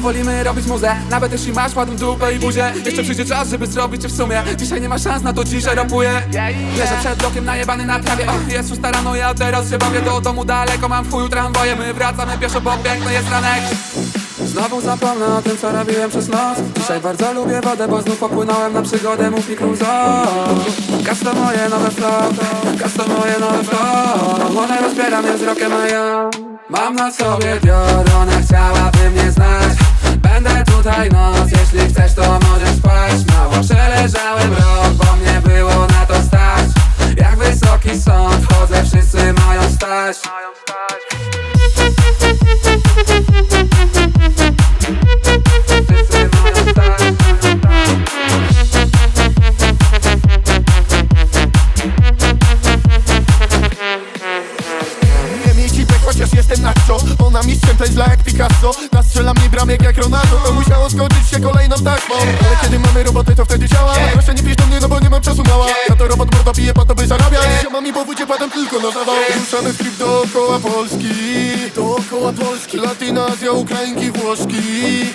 wolimy robić muzę. Nawet jeśli masz ładną dupę i buzię Jeszcze przyjdzie czas, żeby zrobić cię w sumie. Dzisiaj nie ma szans na to, dzisiaj rapuję Leżę przed blokiem najebany na trawie. Och, jest szósta rano, ja teraz się bawię Do domu daleko, mam w chuju tramwaje My wracamy pieszo, bo piękny jest ranek. Znowu zapomnę o tym, co robiłem przez noc. Dzisiaj bardzo lubię wodę, bo znów popłynąłem na przygodę Mów mi cruzo. Każ to moje nowe flow Każ to moje nowe flow. One rozbiera mnie wzrokiem, a ja Mam na sobie dior, ona wszyscy mają stać. Wszyscy mają stać Nie miej cipek, chociaż jestem na co. Ona mistrzem, to jest dla jak Picasso. Nastrzela mnie bramek jak Ronaldo. To musiało skończyć się kolejną taśmą. Ale kiedy mamy robotę, to wtedy działa. Proszę nie pisz do mnie, no bo nie mam czasu mała. Ja to robot mordo bije po to, by zarabiać Siomami po wódzie padam tylko na zawał Ruszamy w trip dookoła Polski. Dookoła Polski. Latyna, Azja, Ukrainki, Włoszki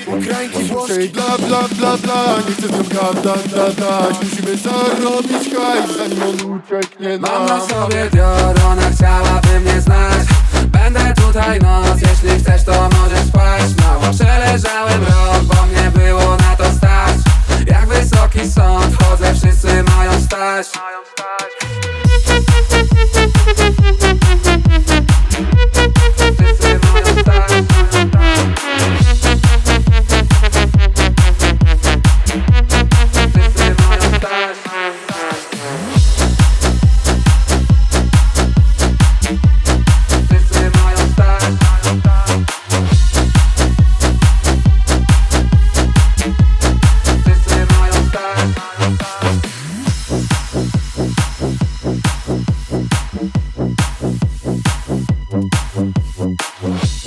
Ukrainki, Włoszki Bla, bla, bla, bla. Nie chcę z nią gadać, gadać Musimy zarobić hajs, zanim on ucieknie nam. Mam na sobie dior, ona chciałaby mnie znać. Będę tutaj noc, jeśli chcesz to możesz spać. Mało przeleżałem rok, bo mnie było na to stać. Jak wysoki sąd, wchodzę, wszyscy mają stać Wow.